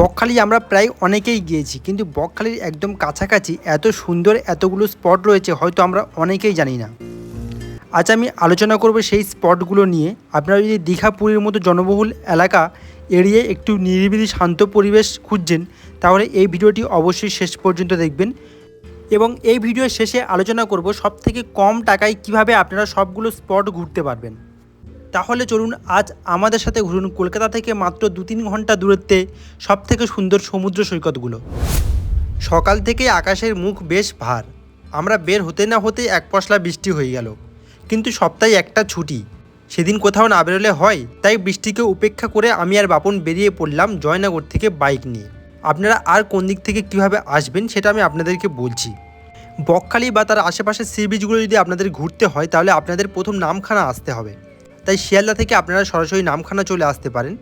বকখালি আমরা প্রায় অনেকেই গিয়েছি, কিন্তু বকখালির একদম কাছাকাছি এত সুন্দর এতগুলো স্পট রয়েছে হয়তো আমরা অনেকেই জানি না। আজ আমি আলোচনা করব সেই স্পটগুলো নিয়ে। আপনারা যদি দীঘা পুরীর মতো জনবহুল এলাকা এড়িয়ে একটু নিরিবিলি শান্ত পরিবেশ খুঁজছেন, তাহলে এই ভিডিওটি অবশ্যই শেষ পর্যন্ত দেখবেন। এবং এই ভিডিওর শেষে আলোচনা করব সব থেকে কম টাকায় কীভাবে আপনারা সবগুলো স্পট ঘুরতে পারবেন। তাহলে চলুন আজ আমাদের সাথে ঘুরুন কলকাতা থেকে মাত্র দু তিন ঘণ্টা দূরত্বে সব থেকে সুন্দর সমুদ্র সৈকতগুলো। সকাল থেকে আকাশের মুখ বেশ ভার। আমরা বের হতে না হতে এক পশলা বৃষ্টি হয়ে গেল। কিন্তু সপ্তাহে একটা ছুটি। সেদিন কোথাও না বেরোলে হয়, তাই বৃষ্টিকে উপেক্ষা করে আমি আর বাপন বেরিয়ে পড়লাম জয়নগর থেকে বাইক নিয়ে। আপনারা আর কোন দিক থেকে কীভাবে আসবেন সেটা আমি আপনাদেরকে বলছি। বকখালি বা তার আশেপাশের সি বিচগুলো যদি আপনাদের ঘুরতে হয়, তাহলে আপনাদের প্রথম নামখানা আসতে হবে। তাই শিয়ালদা থেকে আপনারা সরাসরি নামখানা চলে আসতে পারেন।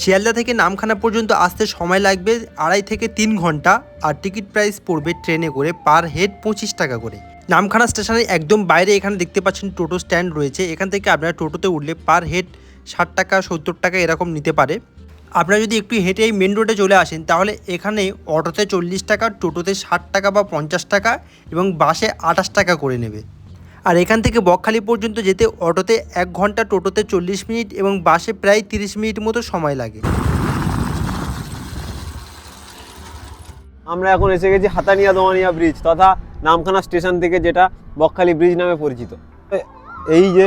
শিয়ালদা থেকে নামখানা পর্যন্ত আসতে সময় লাগবে আড়াই থেকে তিন ঘণ্টা আর টিকিট প্রাইস পড়বে ট্রেনে করে পার হেড পঁচিশ টাকা করে। নামখানা স্টেশনের একদম বাইরে এখানে দেখতে পাচ্ছেন টোটো স্ট্যান্ড রয়েছে। এখান থেকে আপনারা টোটোতে উঠলে পার হেড ষাট টাকা, সত্তর টাকা এরকম নিতে পারে। আপনারা যদি একটু হেঁটে এই মেন রোডে চলে আসেন, তাহলে এখানে অটোতে চল্লিশ টাকা, টোটোতে ষাট টাকা বা পঞ্চাশ টাকা এবং বাসে আঠাশ টাকা করে নেবে। আর এখান থেকে বকখালি পর্যন্ত যেতে অটোতে এক ঘণ্টা টোটোতে চল্লিশ মিনিট এবং বাসে প্রায় তিরিশ মিনিট মতো সময় লাগে। আমরা এখন এসে গেছি হাতানিয়া দোয়ানিয়া ব্রিজ তথা নামখানা স্টেশন থেকে যেটা বকখালি ব্রিজ নামে পরিচিত। এই যে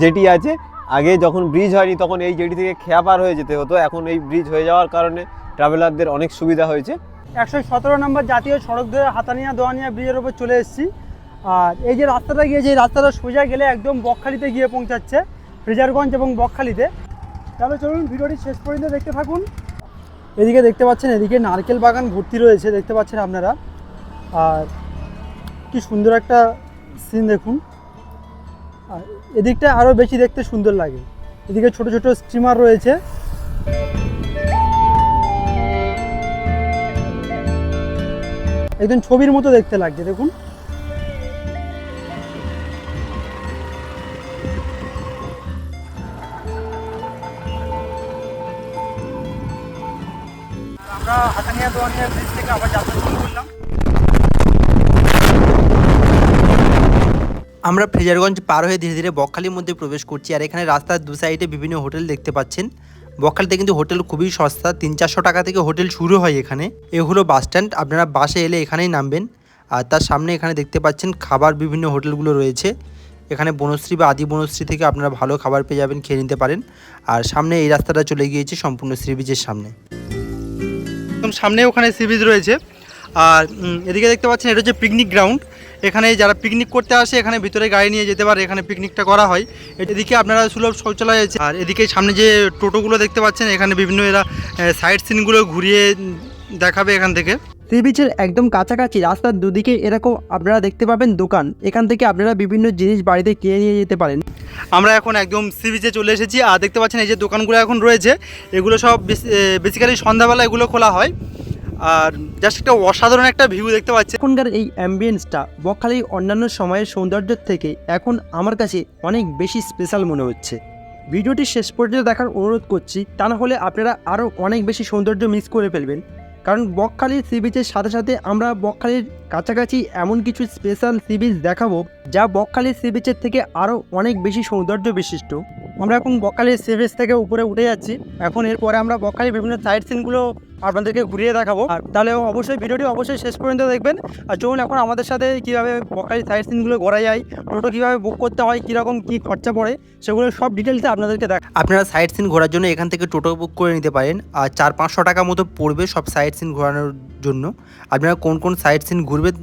যেটি আছে আগে যখন ব্রিজ হয়নি তখন এই জেটি থেকে খেয়া পার হয়ে যেতে হতো এখন এই ব্রিজ হয়ে যাওয়ার কারণে ট্রাভেলারদের অনেক সুবিধা হয়েছে। একশো সতেরো নম্বর জাতীয় সড়ক ধরে হাতানিয়া দোয়ানিয়া ব্রিজের উপর চলে এসেছি। আর এই যে রাস্তাটা গিয়েছে এই রাস্তাটা সোজা গেলে একদম বকখালিতে গিয়ে পৌঁছাচ্ছে, ফ্রেজারগঞ্জ এবং বকখালিতে। তাহলে চলুন ভিডিওটি শেষ পর্যন্ত দেখতে থাকুন। এদিকে দেখতে পাচ্ছেন, এদিকে নারকেল বাগান ভর্তি রয়েছে, দেখতে পাচ্ছেন আপনারা। আর কি সুন্দর একটা সিন দেখুন। আর এদিকটা আরও বেশি দেখতে সুন্দর লাগে। এদিকে ছোট ছোট স্টিমার রয়েছে। একদম ছবির মতো দেখতে লাগছে, দেখুন। ব্রিজ থেকে আবার যাত্রা শুরু করলাম। আমরা ফ্রেজারগঞ্জ পার হয়ে ধীরে ধীরে বকখালির মধ্যে প্রবেশ করছি আর এখানে রাস্তার দু সাইডে বিভিন্ন হোটেল দেখতে পাচ্ছেন। বকখালিতে কিন্তু হোটেল খুবই সস্তা, তিন চারশো টাকা থেকে হোটেল শুরু হয় এখানে। এ হলো বাস স্ট্যান্ড, আপনারা বাসে এলে এখানেই নামবেন। আর তার সামনে এখানে দেখতে পাচ্ছেন খাবার বিভিন্ন হোটেলগুলো রয়েছে। এখানে বনশ্রী বা আদি বনশ্রী থেকে আপনারা ভালো খাবার পেয়ে যাবেন, খেয়ে নিতে পারেন। আর সামনে এই রাস্তাটা চলে গিয়েছে সম্পূর্ণ বিচের সামনে। একদম সামনে ওখানে সি বিচ রয়েছে। আর এদিকে দেখতে পাচ্ছেন, এটা হচ্ছে পিকনিক গ্রাউন্ড এখানে যারা পিকনিক করতে আসে, এখানে ভিতরে গাড়ি নিয়ে যেতে পারে, এখানে পিকনিকটা করা হয়। এদিকে আপনারা সুলভ শৌচালয় আছে। আর এদিকে সামনে যে টোটোগুলো দেখতে পাচ্ছেন, এখানে বিভিন্ন এরা সাইড সিনগুলো ঘুরিয়ে দেখাবে এখান থেকে। সি বিচের একদম কাছাকাছি রাস্তার দুদিকে এরকম আপনারা দেখতে পাবেন দোকান। এখান থেকে আপনারা বিভিন্ন জিনিস বাড়িতে কিনে নিয়ে যেতে পারেন। আমরা এখন একদম সি বিচে চলে এসেছি আর দেখতে পাচ্ছেন এই যে দোকানগুলো এখন রয়েছে এগুলো সব বেসিক্যালি সন্ধ্যাবেলা এগুলো খোলা হয়। আর জাস্ট একটা অসাধারণ একটা ভিউ দেখতে পাচ্ছি। এখনকার এই অ্যাম্বিয়েন্সটা বকখালির অন্যান্য সময়ের সৌন্দর্যের থেকে এখন আমার কাছে অনেক বেশি স্পেশাল মনে হচ্ছে। ভিডিওটি শেষ পর্যন্ত দেখার অনুরোধ করছি তা না হলে আপনারা আরও অনেক বেশি সৌন্দর্য মিস করে ফেলবেন। কারণ বকখালির সি বিচের সাথে সাথে আমরা বকখালির কাছাকাছি এমন কিছু স্পেশাল সি বিচ দেখাবো যা বকখালির সি বিচের থেকে আরও অনেক বেশি সৌন্দর্য বিশিষ্ট। আমরা এখন বকখালির সি বিচ থেকে উপরে উঠে যাচ্ছি। এখন এরপরে আমরা বকখালির বিভিন্ন সাইট সিনগুলো আপনাদেরকে ঘুরিয়ে দেখাবো। আর তাহলে অবশ্যই ভিডিওটি অবশ্যই শেষ পর্যন্ত দেখবেন। আর চলুন এখন আমাদের সাথে কীভাবে বকখালি সাইড সিনগুলো ঘোরা যায়, টোটো কীভাবে বুক করতে হয়, কীরকম কী খরচা পড়ে, সেগুলো সব ডিটেলসে আপনাদেরকে দেখ আপনারা সাইড সিন ঘোরার জন্য এখান থেকে টোটো বুক করে নিতে পারেন। আর চার পাঁচশো টাকা মতো পড়বে সব সাইড সিন ঘোরানোর জন্য। আপনারা কোন কোন সাইড সিন ঘুরবেন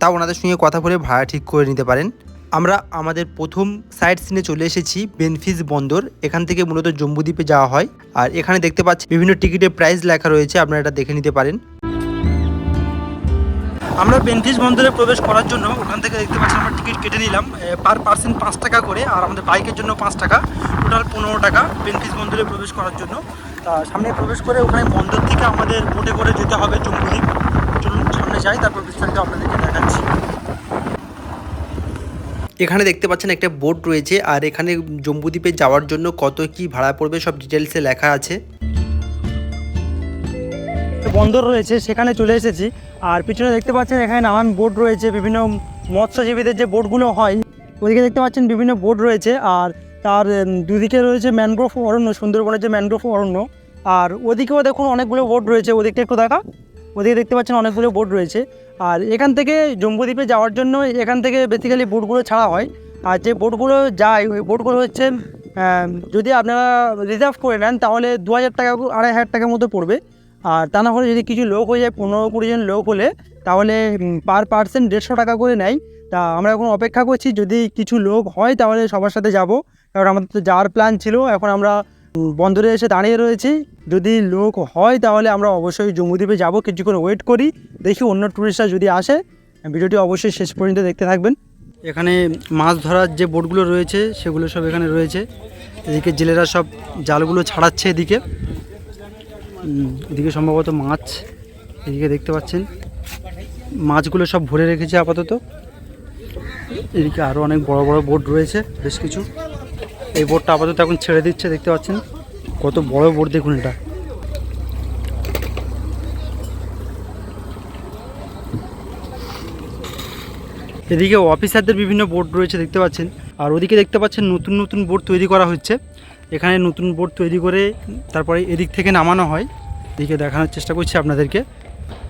তা ওনাদের সঙ্গে কথা বলে ভাড়া ঠিক করে নিতে পারেন। আমরা আমাদের প্রথম সাইড সিনে চলে এসেছি বেনফিস বন্দর। এখান থেকে মূলত জম্বুদ্বীপে যাওয়া হয়। আর এখানে দেখতে পাচ্ছি বিভিন্ন টিকিটের প্রাইস লেখা রয়েছে, আপনারা এটা দেখে নিতে পারেন। আমরা বেনফিস বন্দরে প্রবেশ করার জন্য ওখান থেকে দেখতে পাচ্ছি আমরা টিকিট কেটে নিলাম পার পার্সেন্ট পাঁচ টাকা করে, আর আমাদের বাইকের জন্য পাঁচ টাকা। টোটাল পনেরো টাকা বেনফিস বন্দরে প্রবেশ করার জন্য। তা সামনে প্রবেশ করে ওখানে বন্দর থেকে আমাদের বোটে করে যেতে হবে জম্বুদ্বীপ। চলুন সামনে যাই, তারপর বিস্তারিত আপনাদেরকে দেখাচ্ছি। এখানে দেখতে পাচ্ছেন একটা বোট রয়েছে, আর এখানে জম্বুদ্বীপে যাওয়ার জন্য কত কি ভাড়া পড়বে সব ডিটেলসে লেখা আছে। বন্দর রয়েছে, সেখানে চলে এসেছি। আর পিছনে দেখতে পাচ্ছেন এখানে নানান বোট রয়েছে, বিভিন্ন মৎস্যজীবীদের যে বোটগুলো হয়, ওদিকে দেখতে পাচ্ছেন বিভিন্ন বোট রয়েছে, আর তার দুদিকে রয়েছে ম্যানগ্রোভ অরণ্য, সুন্দরবনের যে ম্যানগ্রোভ অরণ্য। আর ওদিকেও দেখুন অনেকগুলো বোট রয়েছে, ওদিকটা একটু দেখা। ওদিকে দেখতে পাচ্ছেন অনেকগুলো বোট রয়েছে। আর এখান থেকে জম্বুদ্বীপে যাওয়ার জন্য এখান থেকে বেসিক্যালি বোটগুলো ছাড়া হয়। আর যে বোটগুলো যায়, ওই বোটগুলো হচ্ছে যদি আপনারা রিজার্ভ করে নেন, তাহলে দু হাজার টাকা আড়াই হাজার টাকার মতো পড়বে। আর তা না হলে যদি কিছু লোক হয়ে যায়, পনেরো কুড়ি জন লোক হলে, তাহলে পার পার্সেন্ট দেড়শো টাকা করে নেয়। তা আমরা এখন অপেক্ষা করছি, যদি কিছু লোক হয়, তাহলে সবার সাথে যাব। কারণ আমাদের তো যাওয়ার প্ল্যান ছিল, এখন আমরা বন্দরে এসে দাঁড়িয়ে রয়েছি। যদি লোক হয় তাহলে আমরা অবশ্যই জম্মুদ্বীপে যাব। কিছুক্ষণ ওয়েট করি, দেখি অন্য ট্যুরিস্টরা যদি আসে, ভিডিওটি অবশ্যই শেষ পর্যন্ত দেখতে থাকবেন। এখানে মাছ ধরার যে বোটগুলো রয়েছে, সেগুলো সব এখানে রয়েছে। এদিকে জেলেরা সব জালগুলো ছাড়াচ্ছে এদিকে। এদিকে সম্ভবত মাছ এদিকে দেখতে পাচ্ছেন। মাছগুলো সব ভরে রেখেছে আপাতত। এদিকে আরও অনেক বড় বড় বোট রয়েছে, বেশ কিছু। এই বোটটা আপাতত এখন ছেড়ে দিচ্ছে, দেখতে পাচ্ছেন? কত বড় বোর্ড দেখুন এটা। এদিকে অফিসারদের বিভিন্ন বোর্ড রয়েছে, দেখতে পাচ্ছেন। আর ওদিকে দেখতে পাচ্ছেন নতুন নতুন বোর্ড তৈরি করা হচ্ছে। এখানে নতুন বোর্ড তৈরি করে তারপরে এদিক থেকে নামানো হয়। এদিকে দেখানোর চেষ্টা করছি আপনাদেরকে।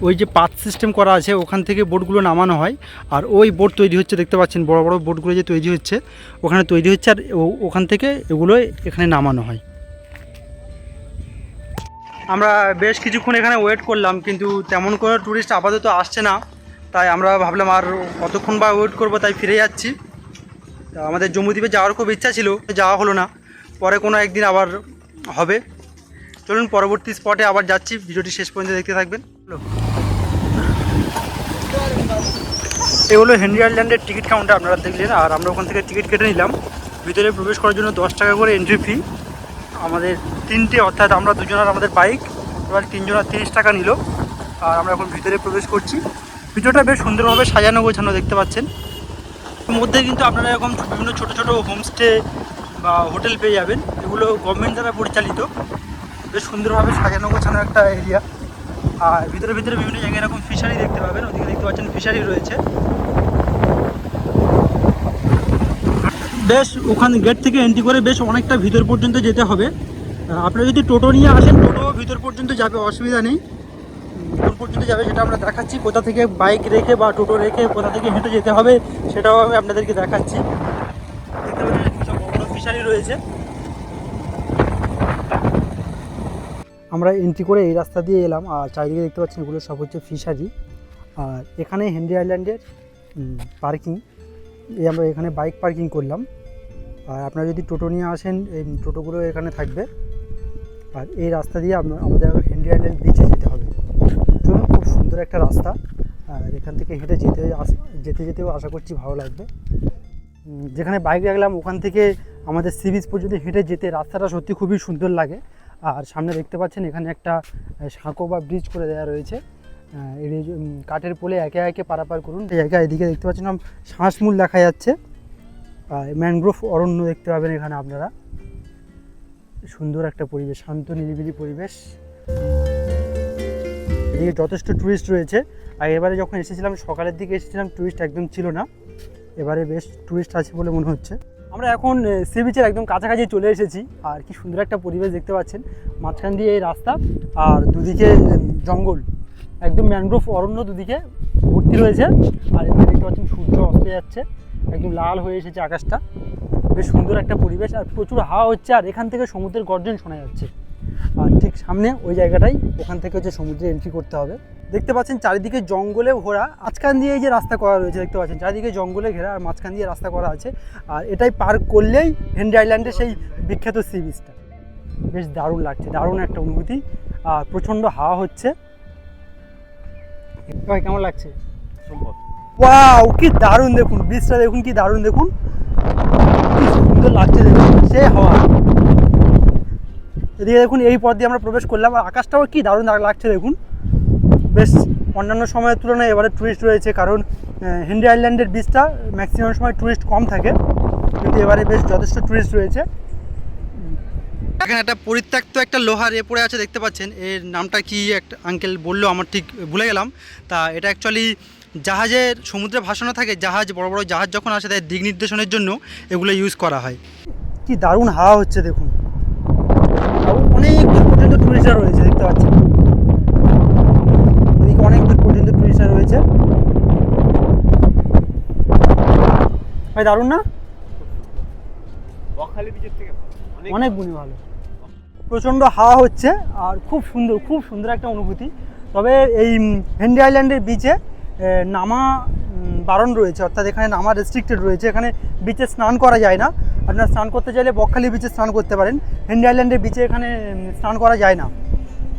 ওই যে পাত সিস্টেম করা আছে, ওখান থেকে বোটগুলো নামানো হয়। আর ওই বোট তৈরি হচ্ছে, দেখতে পাচ্ছেন, বড় বড় বোটগুলো যে তৈরি হচ্ছে, ওখানে তৈরি হচ্ছে আর ওখান থেকে এগুলো এখানে নামানো হয়। আমরা বেশ কিছুক্ষণ এখানে ওয়েট করলাম, কিন্তু তেমন কোনো ট্যুরিস্ট আপাতত আসছে না। তাই আমরা ভাবলাম আর কতক্ষণ বা ওয়েট করব, তাই ফিরে যাচ্ছি। তা আমাদের জম্মুদ্বীপে যাওয়ার খুব ইচ্ছা ছিল যাওয়া হলো না। পরে কোনো একদিন আবার হবে। চলুন পরবর্তী স্পটে আবার যাচ্ছি। ভিডিওটি শেষ পর্যন্ত দেখতে থাকবেন। এগুলো হেনরি আইল্যান্ডের টিকিট কাউন্টার, আপনারা দেখলেন। আর আমরা ওখান থেকে টিকিট কেটে নিলাম। ভিতরে প্রবেশ করার জন্য দশ টাকা করে এন্ট্রি ফি আমাদের তিনটে, অর্থাৎ আমরা দুজনের আমাদের বাইক এবার তিনজনের তিরিশ টাকা নিল। আর আমরা এখন ভিতরে প্রবেশ করছি। ভিডিওটা বেশ সুন্দরভাবে সাজানো গোছানো দেখতে পাচ্ছেন। এর মধ্যে কিন্তু আপনারা এরকম বিভিন্ন ছোট ছোট হোমস্টে বা হোটেল পেয়ে যাবেন। এগুলো গভর্নমেন্ট দ্বারা পরিচালিত। বেশ সুন্দরভাবে সাজানো গোছানো একটা এরিয়া আর ভিতরে ভিতরে বিভিন্ন জায়গায় এরকম ফিশারি দেখতে পাবেন, ওদিকে দেখতে পাচ্ছেন ফিশারি রয়েছে। বেশ, ওখানে গেট থেকে এন্ট্রি করে বেশ অনেকটা ভিতর পর্যন্ত যেতে হবে। আপনারা যদি টোটো নিয়ে আসেন টোটো ভিতর পর্যন্ত যাবে, অসুবিধা নেই। দূর পর্যন্ত যাবে সেটা আমরা দেখাচ্ছি, কোথা থেকে বাইক রেখে বা টোটো রেখে কোথা থেকে হেঁটে যেতে হবে সেটাও আমি আপনাদেরকে দেখাচ্ছি। দেখতে পাচ্ছেন ফিশারি রয়েছে। আমরা এন্ট্রি করে এই রাস্তা দিয়ে এলাম, আর চারিদিকে দেখতে পাচ্ছেন এগুলো সব হচ্ছে ফিশারি আর এখানে হেনরি আইল্যান্ডের পার্কিং এই আমরা এখানে বাইক পার্কিং করলাম। আর আপনারা যদি টোটো নিয়ে আসেন, এই টোটোগুলো এখানে থাকবে। আর এই রাস্তা দিয়ে আমাদের হেনরি আইল্যান্ড বিচে যেতে হবে। চলুন, খুব সুন্দর একটা রাস্তা। আর এখান থেকে হেঁটে যেতে যেতে যেতেও আশা করছি ভালো লাগবে। যেখানে বাইক রাখলাম, ওখান থেকে আমাদের সি বিচ পর্যন্ত হেঁটে যেতে, রাস্তাটা সত্যি খুবই সুন্দর লাগে। আর সামনে দেখতে পাচ্ছেন এখানে একটা সাঁকো বা ব্রিজ করে দেওয়া রয়েছে। কাঠের পোলে একে একে পারাপার করুন। জায়গা এদিকে দেখতে পাচ্ছেন শ্বাসমূল দেখা যাচ্ছে। ম্যানগ্রোভ অরণ্য দেখতে পাবেন এখানে আপনারা। সুন্দর একটা পরিবেশ, শান্ত, নিরিবিলি পরিবেশ। এদিকে যথেষ্ট টুরিস্ট রয়েছে। আর এবারে যখন এসেছিলাম, সকালের দিকে এসেছিলাম টুরিস্ট একদম ছিল না। এবারে বেশ টুরিস্ট আছে বলে মনে হচ্ছে। আমরা এখন সি বিচের একদম কাছাকাছি চলে এসেছি। আর কি সুন্দর একটা পরিবেশ দেখতে পাচ্ছেন। মাঝখান দিয়ে এই রাস্তা আর দুদিকে জঙ্গল। একদম ম্যানগ্রোভ অরণ্য দুদিকে ভর্তি রয়েছে। আর এখানে দেখতে পাচ্ছেন সূর্য অস্ত যাচ্ছে। একদম লাল হয়ে এসেছে আকাশটা। বেশ সুন্দর একটা পরিবেশ। আর প্রচুর হাওয়া হচ্ছে। আর এখান থেকে সমুদ্রের গর্জন শোনা যাচ্ছে। আর ঠিক সামনে ওই জায়গাটাই। ওখান থেকে হচ্ছে সমুদ্রে এন্ট্রি করতে হবে। দেখতে পাচ্ছেন চারিদিকে জঙ্গলে ঘোরা। মাঝখান দিয়ে এই যে রাস্তা করা রয়েছে দেখতে পাচ্ছেন। চারিদিকে জঙ্গলে ঘেরা আর মাঝখান দিয়ে রাস্তা করা আছে। আর এটাই পার করলেই হেনরি আইল্যান্ডের সেই বিখ্যাত সি বিচটা বেশ দারুণ লাগছে দারুণ একটা অনুভূতি। আর প্রচণ্ড হাওয়া হচ্ছে। ভাই কেমন লাগছে? ওয়াও কি দারুণ দেখুন। বীজটা দেখুন কি দারুণ দেখুন। কি সুন্দর লাগছে দেখুন। সে হাওয়া। এদিকে দেখুন এই পথ দিয়ে আমরা প্রবেশ করলাম। আর আকাশটাও কি দারুণ লাগছে দেখুন। বেশ অন্যান্য সময়ের তুলনায় এবারে টুরিস্ট রয়েছে কারণ হেনরি আইল্যান্ডের বীজটা ম্যাক্সিমাম সময় টুরিস্ট কম থাকে কিন্তু এবারে বেশ যথেষ্ট টুরিস্ট রয়েছে। এখানে একটা পরিত্যক্ত একটা লোহার এ পড়ে আছে দেখতে পাচ্ছেন। এর নামটা কি একটা আঙ্কেল বলল আমার ঠিক ভুলে গেলাম। তা এটা অ্যাকচুয়ালি জাহাজের সমুদ্রে ভাসানো থাকে জাহাজ বড় বড় জাহাজ যখন আসে তাই দিক নির্দেশনের জন্য এগুলো ইউজ করা হয়। কি দারুণ হাওয়া হচ্ছে দেখুন। অনেক দূর পর্যন্ত টুরিস্টরা রয়েছে দেখতে পাচ্ছেন ওদিকে অনেক দূর পর্যন্ত টুরিস্টরা রয়েছে ভাই দারুণ না? বকখালি থেকে অনেক অনেক গুণই ভালো। প্রচণ্ড হাওয়া হচ্ছে আর খুব সুন্দর খুব সুন্দর একটা অনুভূতি। তবে এই হেন্ডি আইল্যান্ডের বিচে নামা বারণ রয়েছে। অর্থাৎ এখানে নামা রেস্ট্রিক্টেড রয়েছে। এখানে বিচে স্নান করা যায় না। আপনারা স্নান করতে চাইলে বকখালি বিচে স্নান করতে পারেন। হেন্ডি আইল্যান্ডের বিচে এখানে স্নান করা যায় না।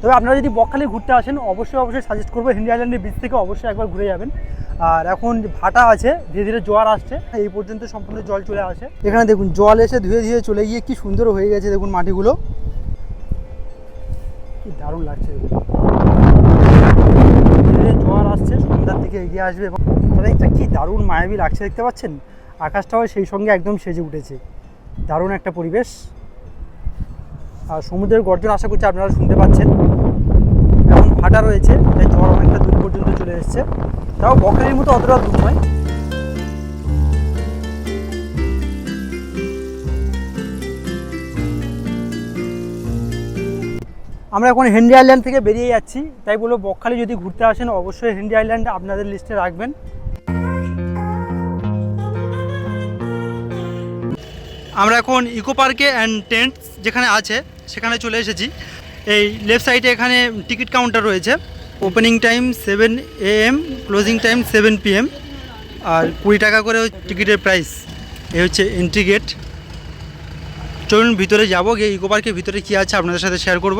তবে আপনারা যদি বকখালি ঘুরতে আসেন, অবশ্যই অবশ্যই সাজেস্ট করব হেনরি আইল্যান্ডের বিচ থেকে অবশ্যই একবার ঘুরে যাবেন। আর এখন ভাটা আছে, ধীরে ধীরে জোয়ার আসছে, এই পর্যন্ত সম্পূর্ণ জল চলে আসে। এখানে দেখুন, জল এসে ধীরে ধীরে চলে গিয়ে কি সুন্দর হয়ে গেছে দেখুন মাটিগুলো। কি দারুণ লাগছে ধীরে জোয়ার আসছে, সন্ধ্যার দিকে এগিয়ে আসবে এবং একটা কি দারুণ মায়াবী লাগছে দেখতে পাচ্ছেন? আকাশটাও সেই সঙ্গে একদম সেজে উঠেছে। দারুণ একটা পরিবেশ। আর সমুদ্রের গর্জন আশা করছি আপনারা শুনতে পাচ্ছেন। ভাটা রয়েছে, তাই ঝড় অনেকটা দূর পর্যন্ত চলে এসছে। তাও বকরির মতো অতটা দূর নয়। আমরা এখন হেনরি আইল্যান্ড থেকে বেরিয়ে যাচ্ছি। তাই বলব বকখালি যদি ঘুরতে আসেন, অবশ্যই হেনরি আইল্যান্ড আপনাদের লিস্টে রাখবেন। আমরা এখন ইকো পার্কে অ্যান্ড টেন্ট যেখানে আছে, সেখানে চলে এসেছি। এই লেফট সাইডে এখানে টিকিট কাউন্টার রয়েছে। Opening time seven A M closing time seven P M আর কুড়ি টাকা করে টিকিটের প্রাইস এ হচ্ছে এন্ট্রি গেট চলুন ভিতরে যাব, গিয়ে ইকো পার্কের ভিতরে কী আছে আপনাদের সাথে শেয়ার করব।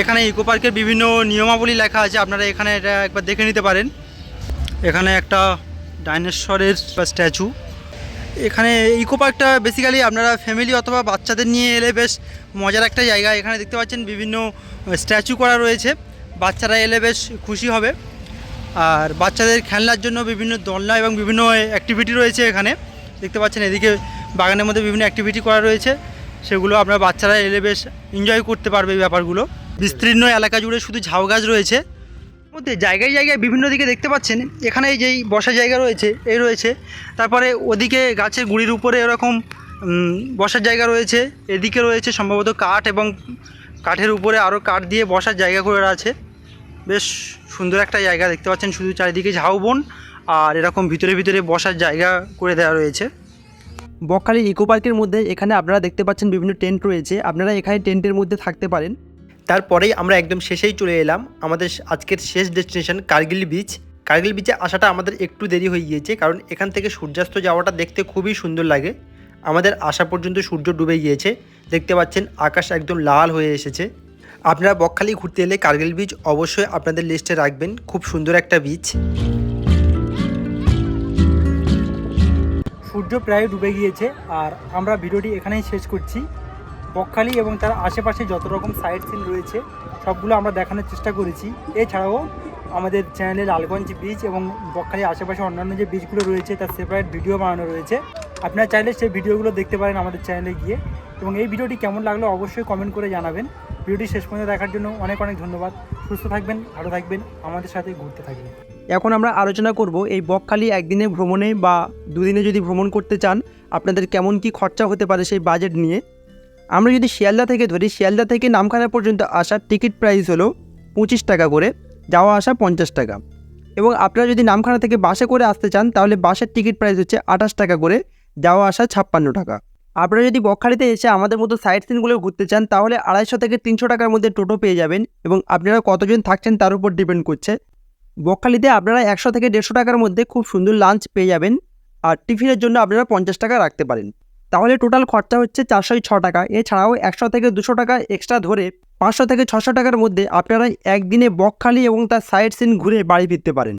এখানে ইকো পার্কের বিভিন্ন নিয়মাবলী লেখা আছে, আপনারা এখানে এটা একবার দেখে নিতে পারেন। এখানে একটা ডাইনোসরের স্ট্যাচু এখানে ইকো পার্কটা বেসিক্যালি আপনারা ফ্যামিলি অথবা বাচ্চাদের নিয়ে এলে বেশ মজার একটা জায়গা। এখানে দেখতে পাচ্ছেন বিভিন্ন স্ট্যাচু করা রয়েছে। বাচ্চারা এলে বেশ খুশি হবে। আর বাচ্চাদের খেলনার জন্য বিভিন্ন দোলনা এবং বিভিন্ন অ্যাক্টিভিটি রয়েছে এখানে। দেখতে পাচ্ছেন এদিকে বাগানের মধ্যে বিভিন্ন অ্যাক্টিভিটি করা রয়েছে। সেগুলো আপনার বাচ্চারা এলে বেশ এনজয় করতে পারবে এই ব্যাপারগুলো। বিস্তীর্ণ এলাকা জুড়ে শুধু ঝাউ গাছ রয়েছে। মধ্যে জায়গায় জায়গায় বিভিন্ন দিকে দেখতে পাচ্ছেন। এখানে যেই বসার জায়গা রয়েছে, এই রয়েছে। তারপরে ওদিকে গাছের গুঁড়ির উপরে এরকম বসার জায়গা রয়েছে। এদিকে রয়েছে সম্ভবত কাঠ এবং কাঠের উপরে আরও কাঠ দিয়ে বসার জায়গা করে আছে। বেশ সুন্দর একটা জায়গা দেখতে পাচ্ছেন, শুধু চারিদিকে ঝাউবন আর এরকম ভিতরে ভিতরে বসার জায়গা করে দেওয়া রয়েছে। বকখালি ইকো পার্কের মধ্যে এখানে আপনারা দেখতে পাচ্ছেন বিভিন্ন টেন্ট রয়েছে। আপনারা এখানে টেন্টের মধ্যে থাকতে পারেন। তারপরেই আমরা একদম শেষেই চলে এলাম আমাদের আজকের শেষ ডেস্টিনেশন কার্গিল বিচ। কার্গিল বিচে আসাটা আমাদের একটু দেরি হয়ে গিয়েছে কারণ এখান থেকে সূর্যাস্ত যাওয়াটা দেখতে খুবই সুন্দর লাগে। আমাদের আসা পর্যন্ত সূর্য ডুবে গিয়েছে, দেখতে পাচ্ছেন আকাশ একদম লাল হয়ে এসেছে। আপনারা বকখালি ঘুরতে এলে কার্গিল বিচ অবশ্যই আপনাদের লিস্টে রাখবেন, খুব সুন্দর একটা বিচ। সূর্য প্রায় ডুবে গিয়েছে, আর আমরা ভিডিওটি এখানেই শেষ করছি। বকখালি এবং তার আশেপাশে যত রকম সাইট সিন রয়েছে, সবগুলো আমরা দেখানোর চেষ্টা করেছি। এছাড়াও আমাদের চ্যানেলে লালগঞ্জ বিচ এবং বকখালির আশেপাশে অন্যান্য যে বিচগুলো রয়েছে, তার সেপারেট ভিডিও বানানো রয়েছে। আপনারা চাইলে সেই ভিডিওগুলো দেখতে পারেন আমাদের চ্যানেলে গিয়ে। এবং এই ভিডিওটি কেমন লাগল অবশ্যই কমেন্ট করে জানাবেন। ভিডিওটি শেষ পর্যন্ত দেখার জন্য অনেক অনেক ধন্যবাদ। সুস্থ থাকবেন, ভালো থাকবেন, আমাদের সাথে ঘুরতে থাকবেন। এখন আমরা আলোচনা করব এই বকখালি একদিনে ভ্রমণে বা দুদিনে যদি ভ্রমণ করতে চান, আপনাদের কেমন কি খরচা হতে পারে সেই বাজেট নিয়ে। আমরা যদি শিয়ালদা থেকে ধরি, শিয়ালদা থেকে নামখানা পর্যন্ত আসার টিকিট প্রাইস হলো পঁচিশ টাকা করে, যাওয়া আসা পঞ্চাশ টাকা। এবং আপনারা যদি নামখানা থেকে বাসে করে আসতে চান, তাহলে বাসের টিকিট প্রাইস হচ্ছে আঠাশ টাকা করে, যাওয়া আসা ছাপ্পান্ন টাকা। আপনারা যদি বকখালিতে এসে আমাদের মতো সাইট সিনগুলো ঘুরতে চান, তাহলে আড়াইশো থেকে তিনশো টাকার মধ্যে টোটো পেয়ে যাবেন এবং আপনারা কতজন থাকছেন তার উপর ডিপেন্ড করছে। বকখালিতে আপনারা একশো থেকে দেড়শো টাকার মধ্যে খুব সুন্দর লাঞ্চ পেয়ে যাবেন। আর টিফিনের জন্য আপনারা পঞ্চাশ টাকা রাখতে পারেন। তাহলে টোটাল খরচা হচ্ছে চারশো ছ টাকা। এছাড়াও একশো থেকে দুশো টাকা এক্সট্রা ধরে পাঁচশো থেকে ছশো টাকার মধ্যে আপনারা একদিনে বকখালি এবং তার সাইড সিন ঘুরে বাড়ি ফিরতে পারেন।